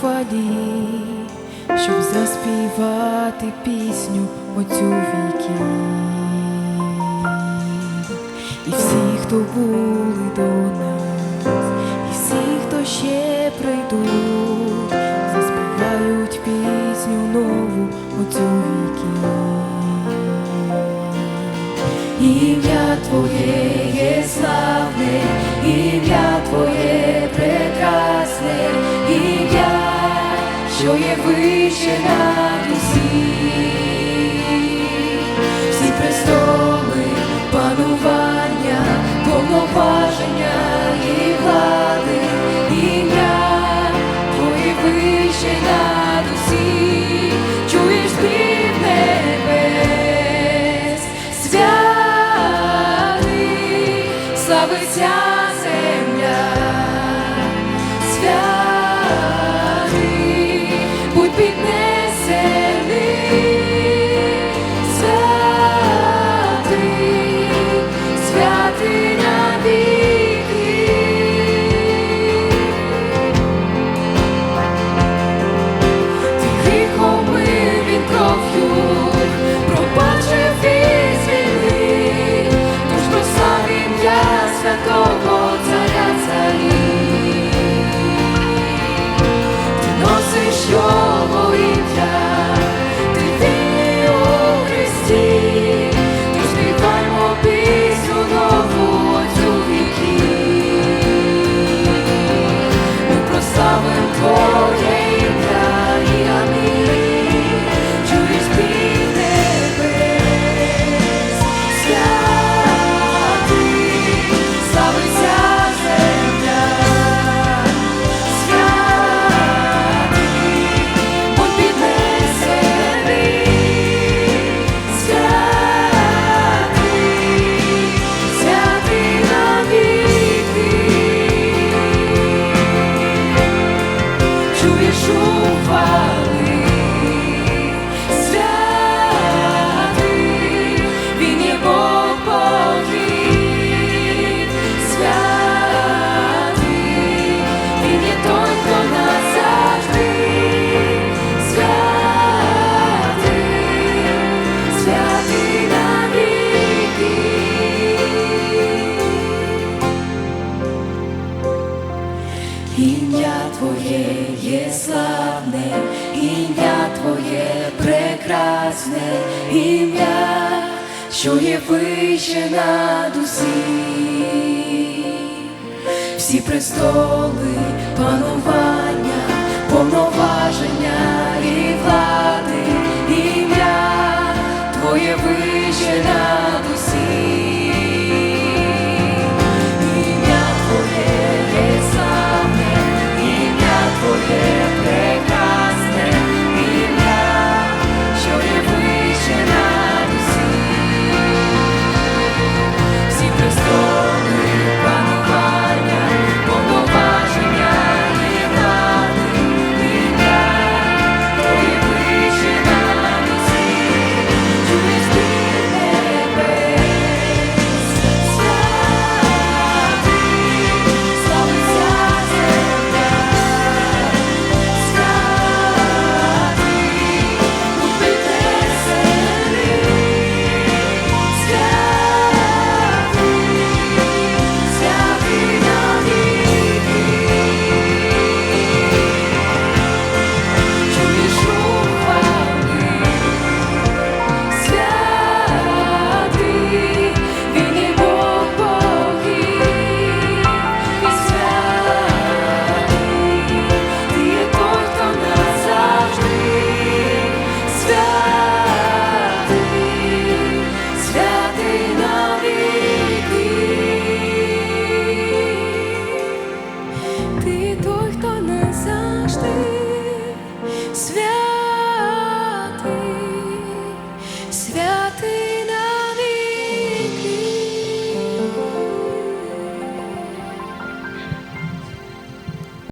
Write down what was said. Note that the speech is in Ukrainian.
хвалі, щоб заспівати пісню оцю віки. І всі, хто були до нас, і всі, хто ще прийдуть, заспівають пісню нову оцю віки. Ім'я Твоє є славне, ім'я Твоє вище над усіх. Всі престоли, панування, повноваження і влади, ім'я Твоє вище над усіх, чуєш спів небес, святий, славиться земля, ім'я Ім'я Твоє є славне, ім'я Твоє прекрасне, ім'я, що є вище над усім, Всі престоли, панування,